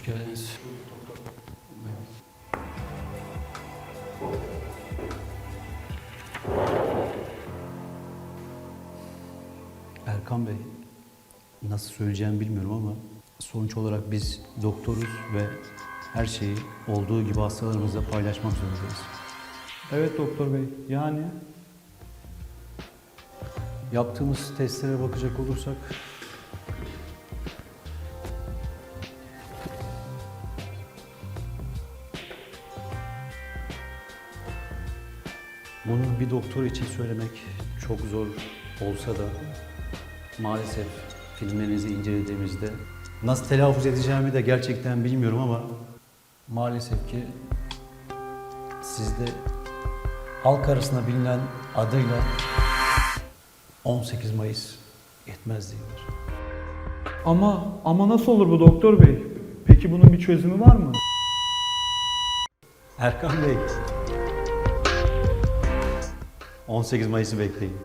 Hoş geldiniz. Erkan Bey, nasıl söyleyeceğimi bilmiyorum ama sonuç olarak biz doktoruz ve her şeyi olduğu gibi hastalarımızla paylaşmak zorundayız. Evet doktor bey. Yani Yaptığımız testlere bakacak olursak bunu bir doktor için söylemek çok zor olsa da maalesef filmlerinizi incelediğimizde nasıl telaffuz edeceğimi de gerçekten bilmiyorum ama maalesef ki sizde halk arasında bilinen adıyla 18 Mayıs yetmezliği var. ama ama nasıl olur bu doktor bey? Peki bunun bir çözümü var mı? Erkan Bey. 18 Mayıs'ı bekleyin.